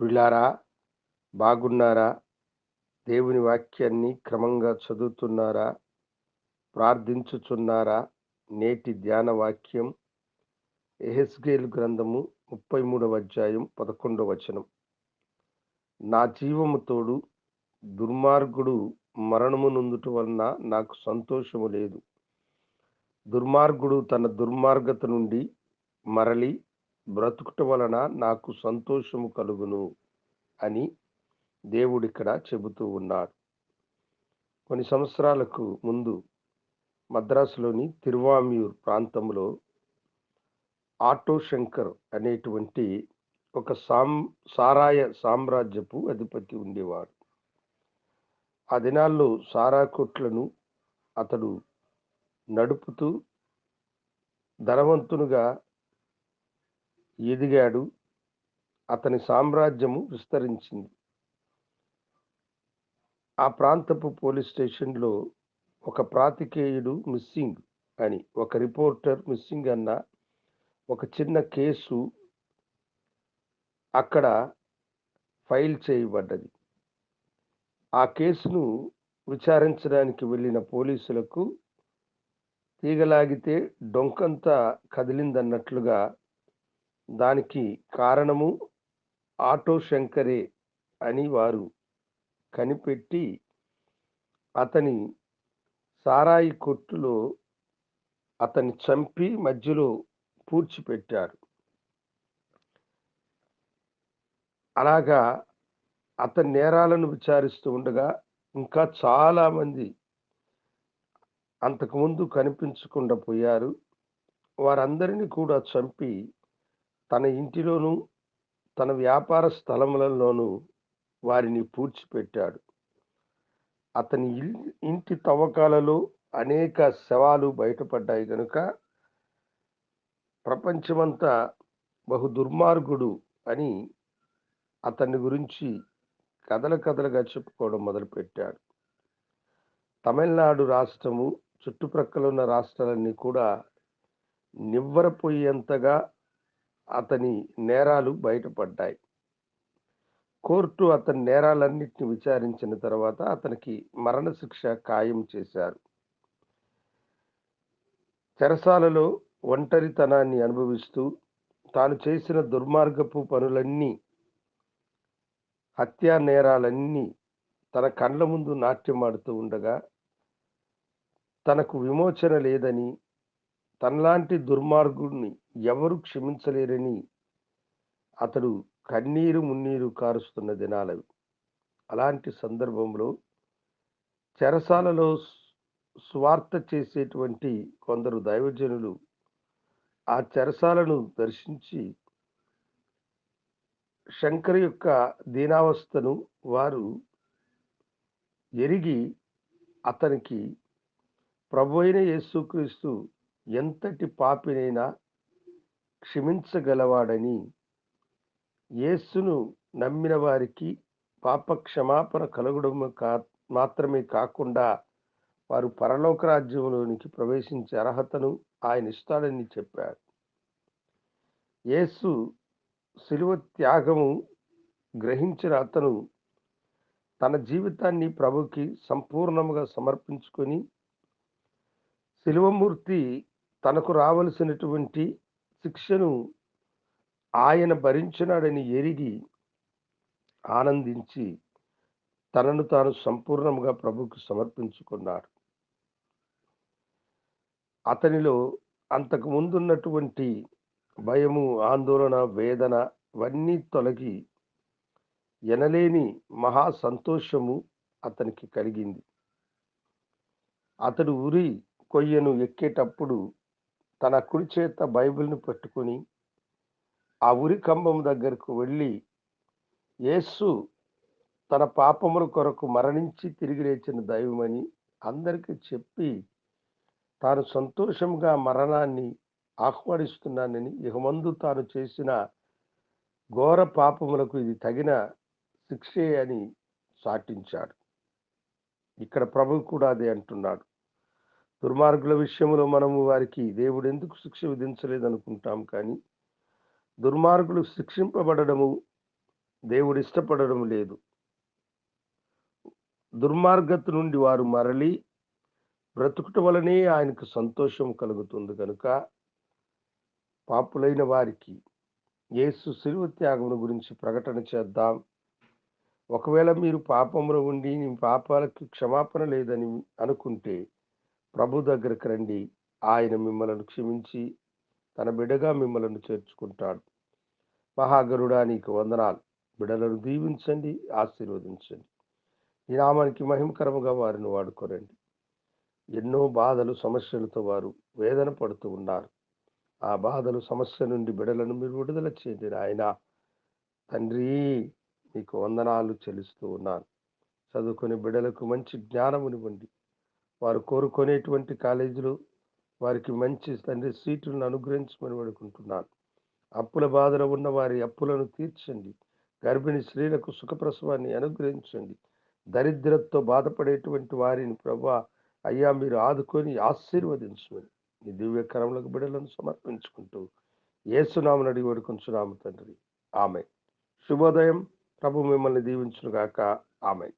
ప్రిలారా బాగున్నారా? దేవుని వాక్యాన్ని క్రమంగా చదువుతున్నారా? ప్రార్థించుచున్నారా? నేటి ధ్యాన వాక్యం ఎహెస్గేల్ గ్రంథము ముప్పై మూడవ అధ్యాయం పదకొండవ వచనం. నా జీవము తోడు దుర్మార్గుడు మరణము నొందుట వలన నాకు సంతోషము లేదు. దుర్మార్గుడు తన దుర్మార్గత నుండి మరలి బ్రతుకుట వలన నాకు సంతోషము కలుగును అని దేవుడు ఇక్కడ చెబుతూ ఉన్నాడు. కొన్ని సంవత్సరాలకు ముందు మద్రాసులోని తిరువామ్యూర్ ప్రాంతంలో ఆటో శంకర్ అనేటువంటి ఒక సాం సారాయ సామ్రాజ్యపు అధిపతి ఉండేవాడు. ఆ దినాల్లో సారా కొట్లను అతడు నడుపుతూ ధనవంతునుగా ఎదిగాడు. అతని సామ్రాజ్యము విస్తరించింది. ఆ ప్రాంతపు పోలీస్ స్టేషన్లో ఒక ప్రాతికేయుడు మిస్సింగ్ అని ఒక రిపోర్టర్ మిస్సింగ్ అన్న ఒక చిన్న కేసు అక్కడ ఫైల్ చేయబడ్డది. ఆ కేసును విచారించడానికి వెళ్ళిన పోలీసులకు తీగలాగితే డొంకంతా కదిలిందన్నట్లుగా దానికి కారణము ఆటో శంకరే అని వారు కనిపెట్టి అతని సారాయి కొట్టులో అతన్ని చంపి మధ్యలో పూడ్చిపెట్టారు. అలాగా అతని నేరాలను విచారిస్తూ ఉండగా ఇంకా చాలామంది అంతకుముందు కనిపించకుండా పోయారు. వారందరినీ కూడా చంపి తన ఇంటిలోనూ తన వ్యాపార స్థలములలోనూ వారిని పూడ్చిపెట్టాడు. అతని ఇంటి తవ్వకాలలో అనేక శవాలు బయటపడ్డాయి కనుక ప్రపంచమంతా బహు దుర్మార్గుడు అని అతన్ని గురించి కథల కథలుగా చెప్పుకోవడం మొదలుపెట్టాడు. తమిళనాడు రాష్ట్రము చుట్టుప్రక్కల ఉన్న రాష్ట్రాలన్నీ కూడా నివ్వరపోయేంతగా అతని నేరాలు బయటపడ్డాయి. కోర్టు అతని నేరాలన్నింటిని విచారించిన తర్వాత అతనికి మరణశిక్ష ఖాయం చేశారు. చెరసాలలో ఒంటరితనాన్ని అనుభవిస్తూ తాను చేసిన దుర్మార్గపు పనులన్నీ హత్యా నేరాలన్నీ తన కండ్ల ముందు నాట్యమాడుతూ ఉండగా తనకు విమోచన లేదని తనలాంటి దుర్మార్గుడిని ఎవరు క్షమించలేరని అతడు కన్నీరు మున్నీరు కారుస్తున్న దినాలవి. అలాంటి సందర్భంలో చెరసాలలో స్వార్థ చేసేటువంటి కొందరు దైవజనులు ఆ చెరసాలను దర్శించి శంకర్ యొక్క దీనావస్థను వారు ఎరిగి అతనికి ప్రభు అయిన యేసుక్రీస్తు ఎంతటి పాపినైనా క్షమించగలవాడని యేసును నమ్మిన వారికి పాప క్షమాపణ కలగడం కా మాత్రమే కాకుండా వారు పరలోక రాజ్యంలోనికి ప్రవేశించే అర్హతను ఆయన ఇస్తాడని చెప్పాడు యేసు శిలువ త్యాగము గ్రహించిన అతను తన జీవితాన్ని ప్రభుకి సంపూర్ణముగా సమర్పించుకొని శిలువమూర్తి తనకు రావలసినటువంటి శిక్షను ఆయన భరించినాడని ఎరిగి ఆనందించి తనను తాను సంపూర్ణంగా ప్రభుకు సమర్పించుకున్నాడు. అతనిలో అంతకు ముందున్నటువంటి భయము ఆందోళన వేదన ఇవన్నీ తొలగి ఎనలేని మహా సంతోషము అతనికి కలిగింది. అతడు ఉరి కొయ్యను ఎక్కేటప్పుడు తన కుడి చేత బైబిల్ని పట్టుకొని ఆ ఉరి కంబం దగ్గరకు వెళ్ళి యేసు తన పాపముల కొరకు మరణించి తిరిగి లేచిన దైవమని అందరికీ చెప్పి తాను సంతోషంగా మరణాన్ని ఆహ్వానిస్తున్నానని ఇహమందు తాను చేసిన ఘోర పాపములకు ఇది తగిన శిక్షే అని చాటించాడు ఇక్కడ ప్రభు కూడా అదే అంటున్నాడు. దుర్మార్గుల విషయంలో మనము వారికి దేవుడు ఎందుకు శిక్ష విధించలేదు అనుకుంటాం కానీ దుర్మార్గులు శిక్షింపబడము దేవుడు ఇష్టపడడం లేదు. దుర్మార్గత నుండి వారు మరలి బ్రతుకుట వలనే ఆయనకు సంతోషం కలుగుతుంది కనుక పాపులైన వారికి యేసు శిలువ త్యాగమును గురించి ప్రకటన చేద్దాం. ఒకవేళ మీరు పాపంలో ఉండి మీ పాపాలకు క్షమాపణ లేదని అనుకుంటే ప్రభు దగ్గరికి రండి. ఆయన మిమ్మల్ని క్షమించి తన బిడగా మిమ్మల్ని చేర్చుకుంటాడు. మహాగరుడా నీకు వందనాలు. బిడలను దీవించండి ఆశీర్వదించండి. ఈ నామానికి మహిమకరముగా వారిని వాడుకోరండి ఎన్నో బాధలు సమస్యలతో వారు వేదన పడుతూ ఉన్నారు. ఆ బాధలు సమస్య నుండి బిడలను మీరు విడుదల చేయండి ఆయన తండ్రి మీకు వందనాలు చెల్లిస్తూ ఉన్నాను. చదువుకుని బిడలకు మంచి జ్ఞానమునివ్వండి. వారు కోరుకునేటువంటి కాలేజీలు వారికి మంచి తండ్రి సీటులను అనుగ్రహించమని వేడుకుంటున్నాను. అప్పుల బాధలో ఉన్న వారి అప్పులను తీర్చండి. గర్భిణీ స్త్రీలకు సుఖప్రసవాన్ని అనుగ్రహించండి. దరిద్రతతో బాధపడేటువంటి వారిని ప్రభా అయ్యా మీరు ఆదుకొని ఆశీర్వదించమని ఈ దివ్యకరములకు బిడలను సమర్పించుకుంటూ ఏసునామని అడిగి వేడుకొంచున్నాము తండ్రి. ఆమె శుభోదయం. ప్రభు మిమ్మల్ని దీవించునుగాక. ఆమె